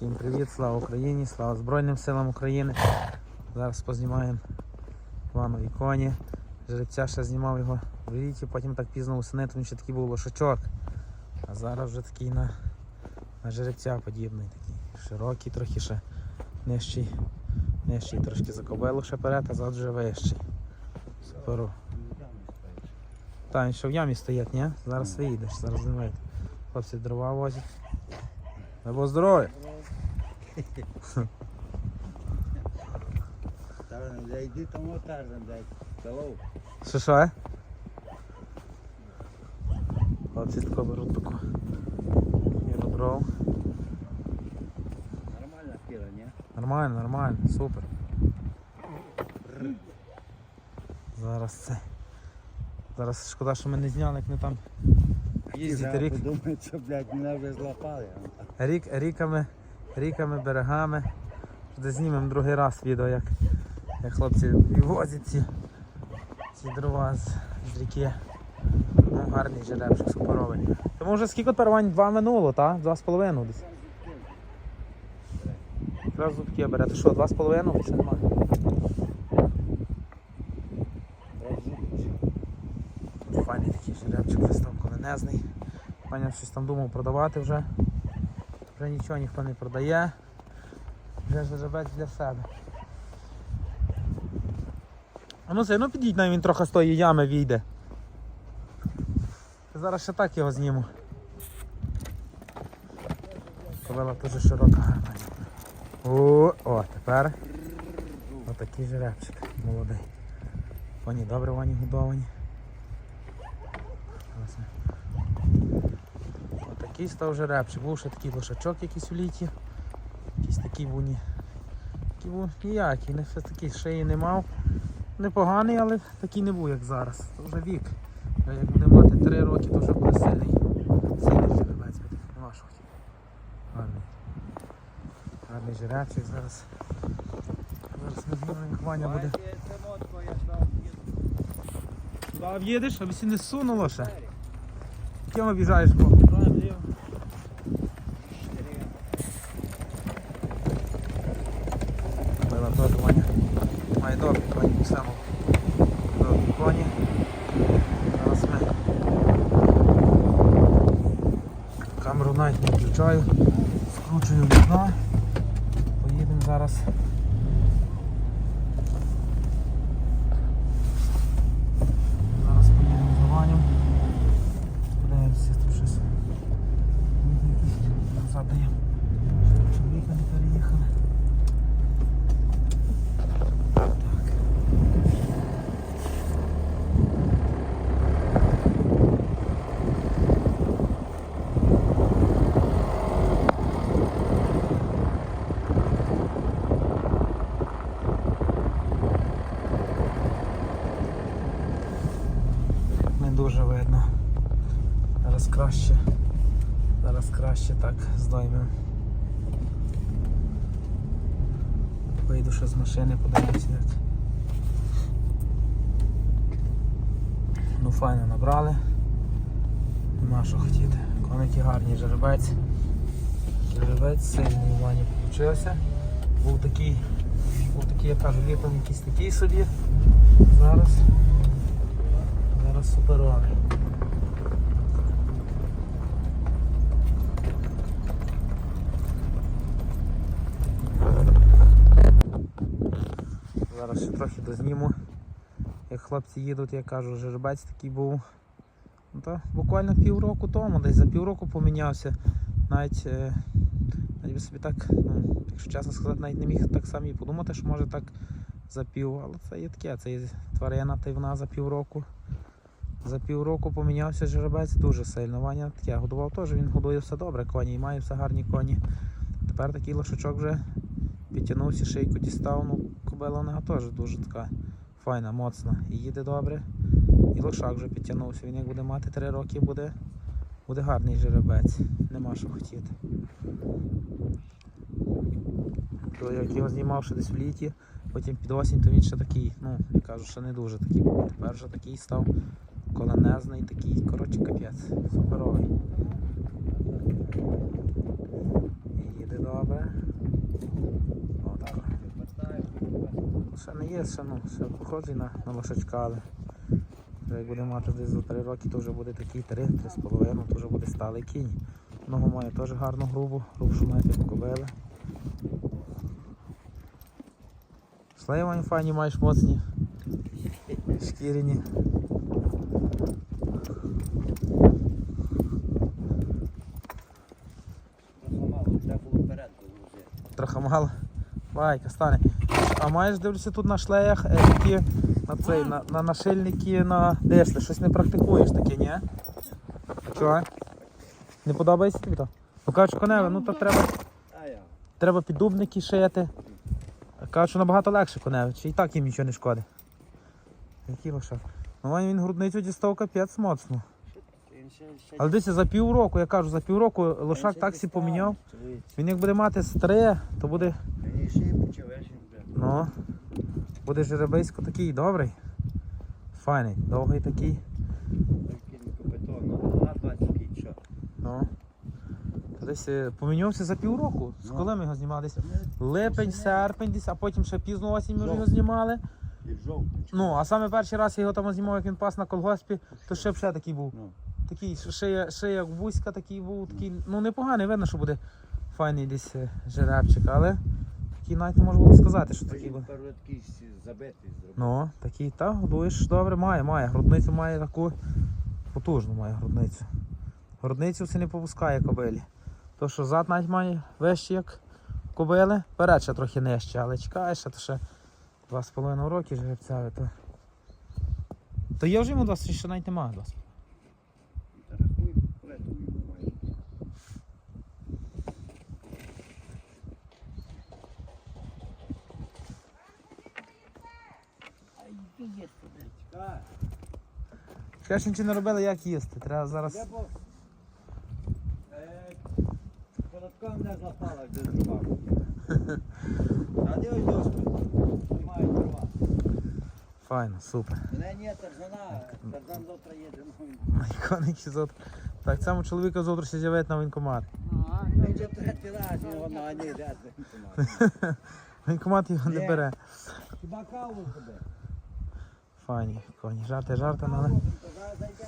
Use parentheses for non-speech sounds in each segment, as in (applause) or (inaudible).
Всім привіт, слава Україні, слава Збройним силам України. Зараз познімаємо Іванові коні. Жеребця ще знімав його в літі, потім так пізно восени, тому що такий був лошачок. А зараз вже такий на, на жеребця подібний, такий широкий, трохи ще нижчий, нижчий трошки за кобилу ще перед, а зад вже вищий. Суперу. Та він що в ямі стоять, ні? Зараз виїдеш, зараз не. Хлопці дрова возять. Або здоров'я. Таран, да йди тому дай. Що що? е? Хлопці тако беруть таку. Кіло дров. Нормальна піла, ні? Нормально, нормально, супер. Зараз це. Зараз шкода, що ми не зняли, як не там їздити рік. Подумають, що, блядь, мене вже злапали. Рік, ріками, ріками, берегами. Де знімемо другий раз відео, як, як хлопці вивозять ці, ці дрова з, з ріки. Ну, гарний жеребчик, суперовий. Тому вже скільки первань? Два минуло, так? Два з половиною десь. Якраз зубки берете. Що, два з половиною? Чи немає? Жеребчик, весь там коленезний. Паня щось там думав продавати вже. Вже нічого ніхто не продає. Вже жеребець для себе. А ну це, ну підіть навіть він трохи з тої ями війде. Зараз ще так його зніму. Ковела дуже широка гарна. О, о, тепер отакий жеребчик молодий. Вони добре вони годовані. Він. Отакий став жеребчик. Був ще такий лошачок якийсь у літі. Якийсь такий був ні. Такий був ніякий, не все такий шиї не мав. Непоганий, але такий не був, як зараз. Це вже вік. Вже Як буде мати 3 роки, то вже буде сильний. Сильний жеребець буде. Нема що хотіти. Гарний. Гарний жеребчик зараз. Зараз ми знімемо, як Ваня буде. Туди в'їдеш, аби сі не сунуло ще. Яким обіжаєш по? Мила теж Ваня. Має добрі коні, так само. Добрі коні. Камеру навіть не включаю. Скручую вікно. Поїдемо. Зараз поїдемо за Ваню. Подивимося, тут щось. Назад даємо. Чоловіка не переїхали. Не дуже видно. Зараз краще. Зараз краще так здоймемо. Вийду ще з машини, подивимося як. Ну файно набрали. Нема що хотіти. Коники гарні жеребець. Жеребець сильний у Вані получився. Був такий, був такий, я кажу, літом якийсь такий собі. Зараз. Зараз суперовий. Зараз ще трохи дозніму. Як хлопці їдуть, я кажу, жеребець такий був. Ну, то буквально півроку тому, десь за півроку помінявся. Навіть, е, навіть би собі так, ну, якщо чесно сказати, навіть не міг так само і подумати, що може так за пів. Але це є таке, це є тварина, та й вона за півроку. За півроку помінявся жеребець дуже сильно. Ваня таке годував теж, він годує все добре, коні і має все гарні коні. Тепер такий лошачок вже підтягнувся, шийку дістав, ну вона теж дуже така файна, моцна. І їде добре. І лошак вже підтягнувся. Він як буде мати 3 роки, буде, буде гарний жеребець. Нема що хотіти. То як його знімав ще десь в літі, потім під осінь, то він ще такий, ну, я кажу, що не дуже такий був. Тепер вже такий став коленезний, такий, коротше, капець, суперовий. Їде добре. Отак. Ще не є, ще, ну, ще похожий на, на лошачка, але як буде мати десь за 3 роки, то вже буде такий 3, 3,5, то вже буде сталий кінь. Ногу має теж гарну грубу, грубшу має як кобили. Шлеймані файні маєш моцні. Шкіряні. Треба було вперед грузити. Трохи мало. Байка стане. А маєш дивлюся тут на шлеях е, такі на цей, на, на нашильники на десли. Щось не практикуєш таке, ні? Чого? Не подобається тобі то? Ну кажуть, коневе, ну то треба, треба піддубники шити. Кажуть, що набагато легше коневе, чи і так їм нічого не шкодить. Який лошак? Ну він грудницю дістав капець моцно. Але дивіться, за півроку, я кажу, за півроку лошак таксі поміняв. Він як буде мати старе, то буде Ну, буде жеребисько такий добрий. Файний, довгий такий. Тільки капітон, а 20 кіт, що? Ну. Десь е, помінявся за півроку. З Ну. коли ми його знімали? Десь липень, серпень десь, а потім ще пізно осінь ми вже його знімали. Ну, а саме перший раз я його там знімав, як він пас на колгоспі, то ще б ще такий був. Ну. Такий шия, шия як вузька такий був, такий, ну непоганий, видно, що буде файний десь е, жеребчик, але такий навіть не можу було сказати, що такий буде. забитий зробив. Ну, такий, та, годуєш добре, має, має. Грудницю має таку потужну має грудницю. Грудницю все не попускає кобилі. То, що зад навіть має вище, як кобили, перед ще трохи нижче, але чекаєш, а то ще 2,5 роки жеребцяві, то. То є вже йому 20, ще навіть немає 20. Та рахуй, летом йому має. Ай, ти є туди. Чекай. Ще ж нічого не робили, як їсти. Треба зараз. Де? Е, Податком не злапала, де зрубав. (laughs) А де ось дошка? Немає права. Файно, супер. Мене ні, Тарзана. Тарзан завтра їде. Коники завтра. Так само чоловіка завтра ще з'явить на воєнкомат. Він вже третій раз його на ні, де ти? Воєнкомат його не бере. Хіба каву тебе? Файні коні. Жарти жартами, але. Зараз зайде.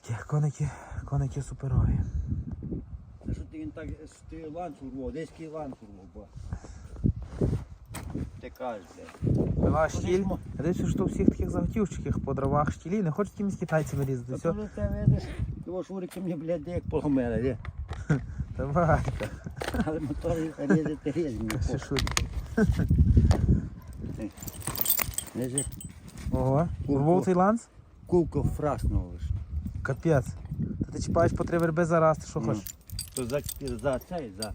Такі коники, коники суперові. Та що ти він так з ти ланцу рвав, десь кій ланцу рвав, бо. Ти кажеш. Пила штіль. Я що у всіх таких заготівчих по дровах штілі не хочуть якимись китайцями різати. Та Все, коли ти видиш, шурики мені, блядь, як поломили, де? давай. (laughs) Але мотори різати різні. Ще шут. Ого, урвав цей ланц? кулку фрасного лиш. Капець. Та ти чіпаєш по три верби за раз, ти що Ну. хочеш? То за, за цей, за,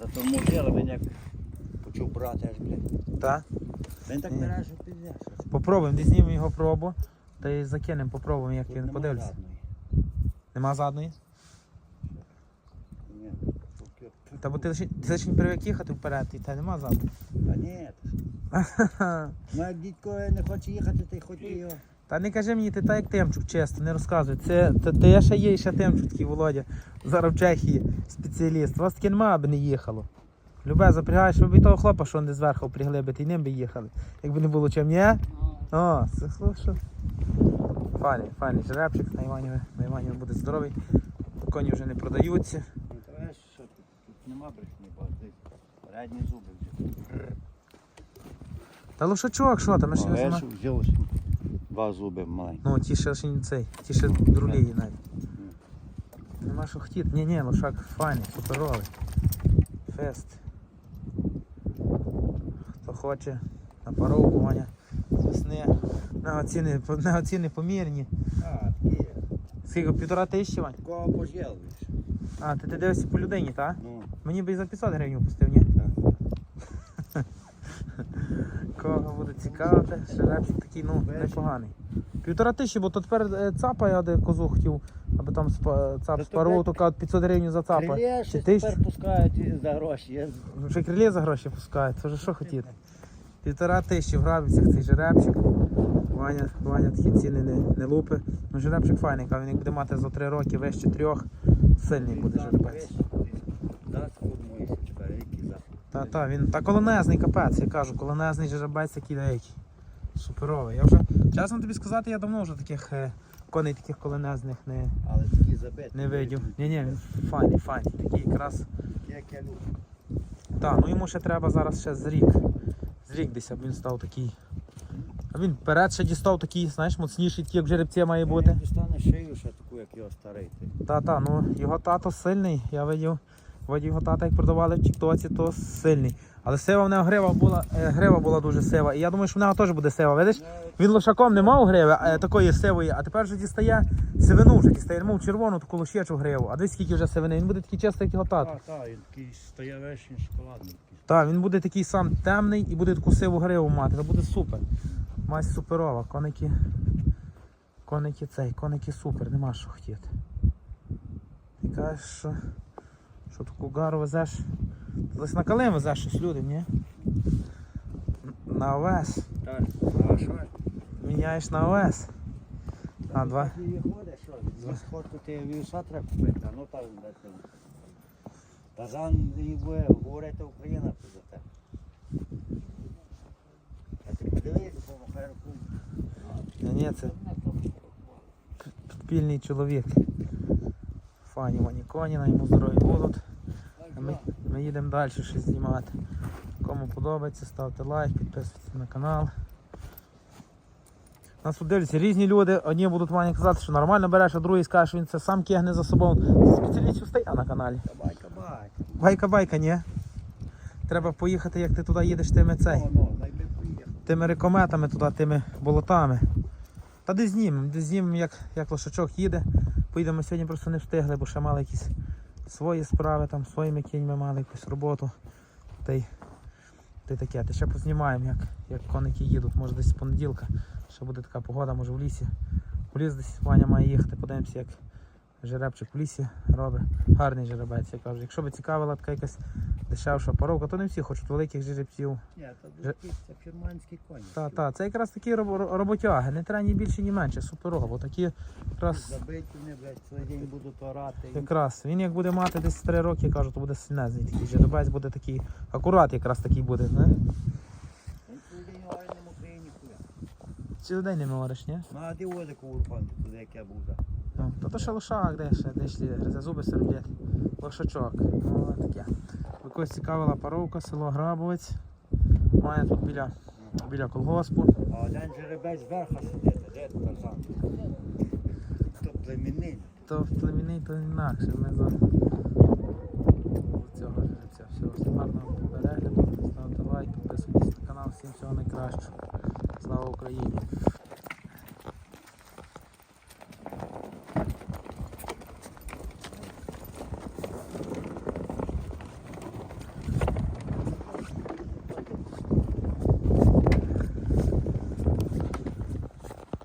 за тормозили, він як почув брати аж, блядь. Та? Він так бере, що піздеш. Попробуємо, десь його пробу. Та й закинемо, попробуємо, як Тут він нема подивиться. жадної. Нема задної? Ні, Та бо ти лише ти лише не привик їхати вперед, і та нема задної. Та ні, та ж. (laughs) ну дідько не хоче їхати, ти хоч його. Та не кажи мені, ти так як Темчук, чесно, не розказуй. Це, це, це я ще є, ще Темчук такий Володя. Зараз в Чехії спеціаліст. Вас таке нема, аби не їхало. Любе, запрягаєш, ви б і того хлопа, що вони зверху пригли би, і ним би їхали. Якби не було чим, ні? О, це слушай. Файний, файний жеребчик, на Іваніві, на Іваніві буде здоровий. Коні вже не продаються. Ну, то знаєш, що тут, нема брехні, бо ти передні зуби вже. Та лошачок, що там? Ми ж його Знаєш, взяв два зуби маленькі. Ну, ті ще ще не цей, ті ще друлії навіть. Нема що хотіти. Ні, ні, лошак файний, суперовий. Фест. Хто хоче на паровку, з весни. На ціни, на ціни помірні. А, такі. Скільки, півтора тисячі, Вань? Кого пожалуєш? А, ти, ти дивишся по людині, так? Ну, Мені би і за 500 гривень пустив, ні? так. Кого буде цікавити, жеребчик такий, ну, непоганий. Півтора тисячі, бо то тепер е, цапа я де козу хотів, аби там спа- цап то, спарував, то кажуть 500 гривень за цапа. Крилє ще тепер пускають за гроші. Я... Вже крилє за гроші пускають, це вже що хотіти. Півтора тисячі в грабівцях цей жеребчик. Ваня, Ваня такі ціни не, не лупи. Ну жеребчик файний, він як буде мати за три роки вище трьох, сильний буде жеребець. Та, та, він та колонезний капець, я кажу, колонезний жеребець такий деякий. Суперовий. Я вже, чесно тобі сказати, я давно вже таких е, коней таких колонезних не, Але такі забиті. не видів. Ні, ні, він файний, файний. Такий якраз. Як я люблю. Та, ну йому ще треба зараз ще з рік. З рік десь, аби він став такий. А він вперед ще дістав такий, знаєш, моцніший, такий, як жеребці має бути. Він дістане шию ще таку, як його старий. ти. Та, та, ну його тато сильний. Я видів, його тата, як продавали в Тіктоці, то сильний. Але сива в нього грива була, е, грива була дуже сива. І я думаю, що в нього теж буде сива. Видиш? Він лошаком не мав гриви е, такої сивої, а тепер вже дістає сивину вже дістає, мов червону таку лошечу гриву. А дивись, скільки вже сивини. Він буде такий чистий, як його тато. Так, так, він такий стає вещий шоколадний. Так, він буде такий сам темний і буде таку сиву гриву мати. Це буде супер. Мась суперова. Коники. Коники цей, коники супер, нема що хотіти. Ти кажеш, що, що таку гару везеш. Десь на калим везеш щось люди, ні? На ОВС. Так, а що? Міняєш на ОВС. А, два. З сходку ти вівса треба купити, а ну там де ти. Тазан і буде, говорити Україна за те. А ти подивись, по махайку. Ні, це підпільний чоловік. Фані Вані Коніна, йому здорові будуть. Ми, ми їдемо далі щось знімати. Кому подобається, ставте лайк, підписуйтесь на канал. Нас тут дивляться різні люди. Одні будуть Вані казати, що нормально береш, а другий скаже, що він це сам кегне за собою. Це спеціаліст стає на каналі. Кабай, кабай. Байка-байка, ні? Треба поїхати, як ти туди їдеш тими цей. Ну, тими рекометами туди, тими болотами. Та де знімемо, де знімемо, як, як лошачок їде. Поїдемо сьогодні просто не встигли, бо ще мали якісь свої справи, там своїми кіньми мали якусь роботу. Та й, та й таке. Та ще познімаємо, як, як коники їдуть. Може десь понеділка. Ще буде така погода, може в лісі. В ліс десь Ваня має їхати, подивимося, як жеребчик в лісі робить. Гарний жеребець, я кажу. Якщо би цікавила така якась дешевша паровка, то не всі хочуть великих жеребців. Ні, це це фірманський конь. Та, та, це якраз такі роботяги, не треба ні більше, ні менше, суперово, бо такі якраз, Забиті вони, блядь, цілий день будуть орати. якраз. Він як буде мати десь 3 роки, кажу, то буде сильнезний такий жеребець, буде такий, акурат якраз такий буде, не? Цілий день не говориш, ні? Ну, а ти Олику урпан, туди як я був. Ну, то то ще лошак, де ще, де ще зуби сердять. Лошачок. Ну, таке. Якось цікавила паровка, село Грабовець. Має тут біля, біля колгоспу. А один жеребець зверху сидить, де Тарзан? То племінний. То племінний, то інакше. Ми за цього жеребця. Все, гарного перегляду. Ставте лайк, підписуйтесь на канал. Всім всього найкращого. Слава Україні!